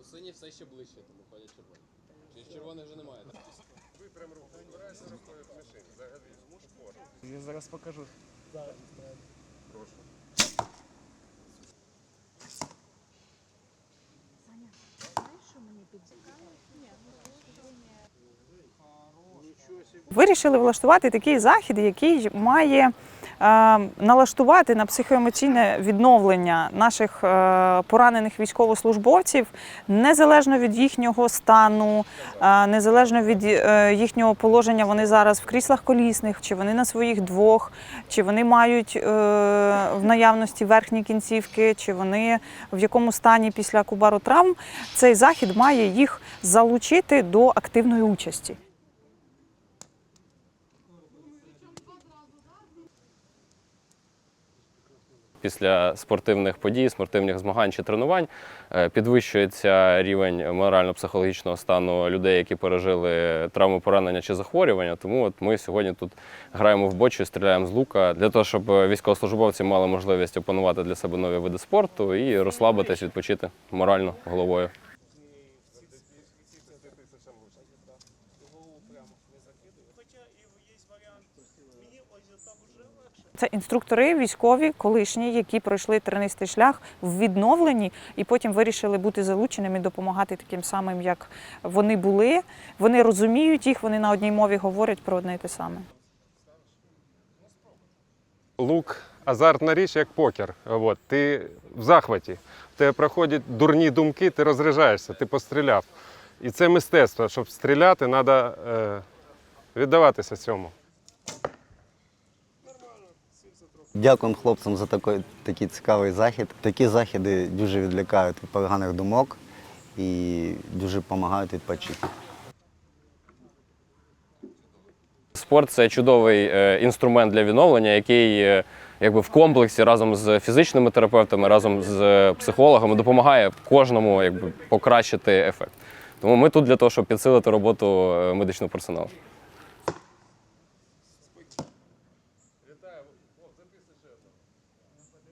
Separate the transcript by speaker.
Speaker 1: Ну сині все ще ближче, тому ходять червоні. Чи червоних вже немає? так?
Speaker 2: Випрям руку, збирайся рукою в мішень. Взагалі, спор.
Speaker 3: Я зараз покажу.
Speaker 2: Прошу.
Speaker 4: Знаєш, що мені підцікає? Ні,
Speaker 5: Вирішили влаштувати такий захід, який має налаштувати на психоемоційне відновлення наших е, поранених військовослужбовців незалежно від їхнього стану, е, незалежно від е, їхнього положення. Вони зараз в кріслах колісних, чи вони на своїх двох, чи вони мають е, в наявності верхні кінцівки, чи вони в якому стані після кубаротравм. Цей захід має їх залучити до активної участі.
Speaker 6: Після спортивних подій, спортивних змагань чи тренувань е, підвищується рівень морально-психологічного стану людей, які пережили травми поранення чи захворювання. Тому от ми сьогодні тут граємо в бочу, стріляємо з лука для того, щоб військовослужбовці мали можливість опанувати для себе нові види спорту і розслабитись, відпочити морально головою.
Speaker 5: Це інструктори військові, колишні, які пройшли тернистий шлях в відновленні і потім вирішили бути залученими, допомагати таким самим, як вони були. Вони розуміють їх, вони на одній мові говорять про одне і те саме.
Speaker 2: Лук азартна річ, як покер. От, ти в захваті. В тебе проходять дурні думки, ти розряджаєшся, ти постріляв. І це мистецтво. Щоб стріляти, треба віддаватися цьому.
Speaker 7: Дякуємо хлопцям за такий, такий цікавий захід. Такі заходи дуже відлякають від поганих думок і дуже допомагають відпочити.
Speaker 6: Спорт це чудовий е, інструмент для відновлення, який е, якби в комплексі разом з фізичними терапевтами, разом з е, психологами допомагає кожному якби, покращити ефект. Тому ми тут для того, щоб підсилити роботу медичного персоналу. served them.